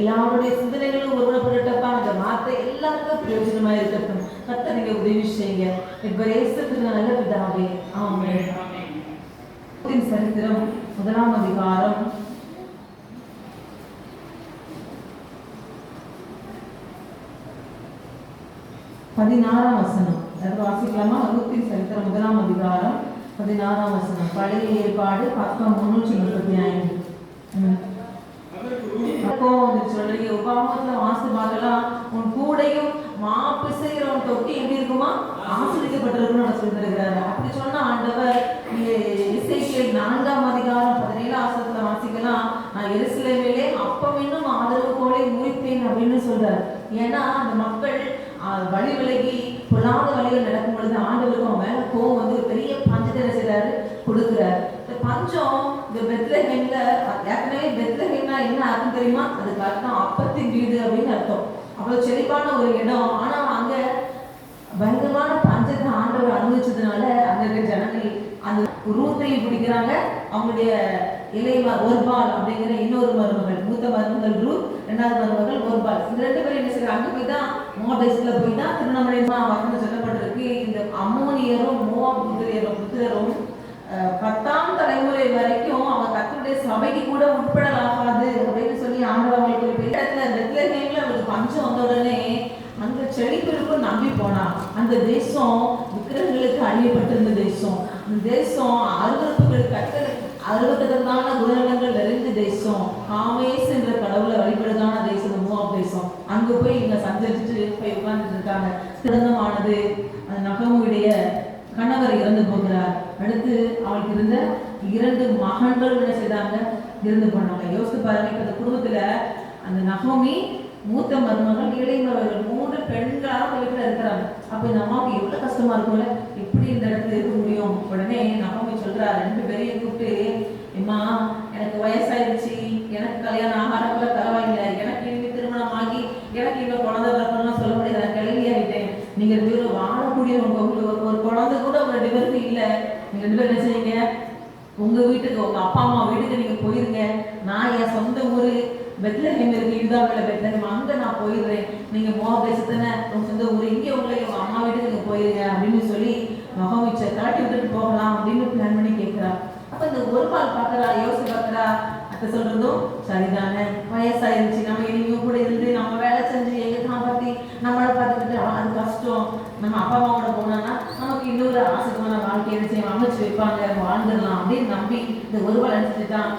எல்லாருடைய சிந்தனைகளும் ஒருவனப்படட்டப்பா அந்த வார்த்தை எல்லாருக்கும் பிரயோஜனமா இருக்கட்டும் கத்த நீங்க உதவி செய்யுங்க இப்ப ஏசுக்கு நல்ல பிதாவே ஆமென் சரித்திரம் முதலாம் அதிகாரம் பதினாறாம் வசனம் அதாவது வாசிக்கலாமா வகுப்பின் சரித்திரம் முதலாம் அதிகாரம் பதினாறாம் வசனம் பழைய ஏற்பாடு பக்கம் முன்னூற்றி முப்பத்தி ஐந்து தொட்டி எப்படி இருக்குமா? ஆசிரியப்பட்டிருக்கும்னு சொல்லிருக்கிறாரு அப்படி சொன்ன ஆண்டவர் இசைக்கியல் நான்காம் அதிகாரம் பதினேழு ஆசனத்துல வாசிக்கலாம். நான் எருசலேமிலே அப்பம் இன்னும் ஆதரவு கோலை முறிப்பேன் அப்படின்னு சொல்றாரு. ஏன்னா அந்த மக்கள் வழி விலகி பொல்லாத வழியில் நடக்கும் பொழுது ஆண்டவருக்கு அவங்க மேல கோவம் வந்து பெரிய பஞ்சத்தை செய்யறாரு கொடுக்குறாரு. இந்த பஞ்சம் இந்த பெத்லஹேம்ல ஏற்கனவே பெத்லஹேம்னா என்ன அர்த்தம் தெரியுமா? அதுக்கு அர்த்தம் அப்பத்தின் வீடு அப்படின்னு அர்த்தம். அவ்வளவு செழிப்பான ஒரு இடம். ஆனா பயங்கரமான பஞ்சத்தை ஆண்டவர் அனுபவிச்சதுனால அங்க இருக்கிற ஜனங்கள் அந்த ரூத்தையும் பிடிக்கிறாங்க. அவங்களுடைய இளைய ஒருபால் அப்படிங்கிற இன்னொரு மருமகள் மூத்த மருமகள் ரூத் ரெண்டாவது மருமகள் ஒருபால் இந்த ரெண்டு பேரும் என்ன செய்யறாங்க அங்க போய் தான் மோபேஸ்ல போய் தான் திருநமணியமா வசனம் சொல்லப்பட்டிருக்கு. இந்த அம்மோனியரும் மோவா புத்திரியரும் புத்திரரும் பத்தாம் தலைமுறை வரைக்கும் அவங்க கத்தருடைய சபைக்கு கூட உட்படலாகாது அப்படின்னு சொல்லி ஆண்டவர் அவங்களுக்கு ஒரு பெரிய இடத்துல பெத்லஹேம்ல அவருக்கு பஞ்சம் வந்த உடனே அந்த நம்பி போனா அந்த தேசம் விக்கிரகங்களுக்கு அழியப்பட்டிருந்த தேசம். அந்த தேசம் அருவறுப்புகள் கட்டளை அருவத்ததான குணநலங்கள் நிறைந்த தேசம். காமேஸ் என்ற கடவுளை வழிபடுதான தேசம் மூவாப் தேசம். அங்க போய் இங்க சஞ்சரிச்சுட்டு போய் உட்கார்ந்துட்டு இருக்காங்க. திருந்தமானது அந்த நகமுடைய கணவர் இறந்து போகிறார். அடுத்து அவளுக்கு இருந்த இரண்டு மகன்கள் என்ன செய்தாங்க? இறந்து போனாங்க. யோசித்து பாருங்க அந்த குடும்பத்துல அந்த நகமி மூத்த மருமகள் இளைஞர்கள் பெண்களாக அந்த வீட்டுல இருக்கிறாங்க. அப்ப இந்த அம்மாவுக்கு எவ்வளவு கஷ்டமா இருக்கும்ல? எப்படி இந்த இடத்துல இருக்க முடியும். உடனே நகோமி சொல்றா ரெண்டு பேரையும் கூப்பிட்டு அம்மா எனக்கு வயசாயிருச்சு எனக்கு கல்யாணம் ஆகாரக்குள்ள பரவாயில்லை. எனக்கு இனிமே திருமணம் ஆகி எனக்கு இன்னும் குழந்தை பிறக்கணும்லாம் சொல்ல முடியாது. நான் கிளவி ஆகிட்டேன் நீங்க ரெண்டு பேரும் வாழக்கூடிய உங்க உங்களுக்கு ஒரு- ஒரு குழந்தை கூட உங்க ரெண்டு பேருக்கு இல்ல. நீங்க ரெண்டு பேரும் என்ன செய்யுங்க உங்க வீட்டுக்கு உங்க அப்பா அம்மா வீட்டுக்கு நீங்க போயிருங்க. நான் என் சொந்த ஊரு பெத்லஹேம் இருக்கு யூதாவில் பெத்லஹேம் அங்கே நான் போயிடுறேன். நீங்க மோக தேசத்தானே உங்க சொந்த ஊர் இங்கே உங்களை உங்க அம்மா வீட்டுக்கு நீங்கள் போயிருங்க அப்படின்னு சொல்லி மகமிச்ச கலட்டி விட்டுட்டு போகலாம் அப்படின்னு பிளான் பண்ணி கேட்குறா அப்ப இந்த ஒரு பால் பார்க்குறா யோசி பார்க்குறா அத்தை சொல்றதும் சரிதானே. வயசாயிருச்சு. நம்ம இனிமே கூட இருந்து நம்ம வேலை செஞ்சு எங்க காப்பாற்றி நம்மளை பார்த்துக்கிட்டு அது கஷ்டம். நம்ம அப்பா அம்மாவோட போனோம்னா நமக்கு இன்னொரு ஆசைக்கான வாழ்க்கையை செய்ய அமைச்சு வைப்பாங்க. வாழ்ந்துடலாம் அப்படின்னு நம்பி இந்த ஒரு பால் அடிச்சுட்டான்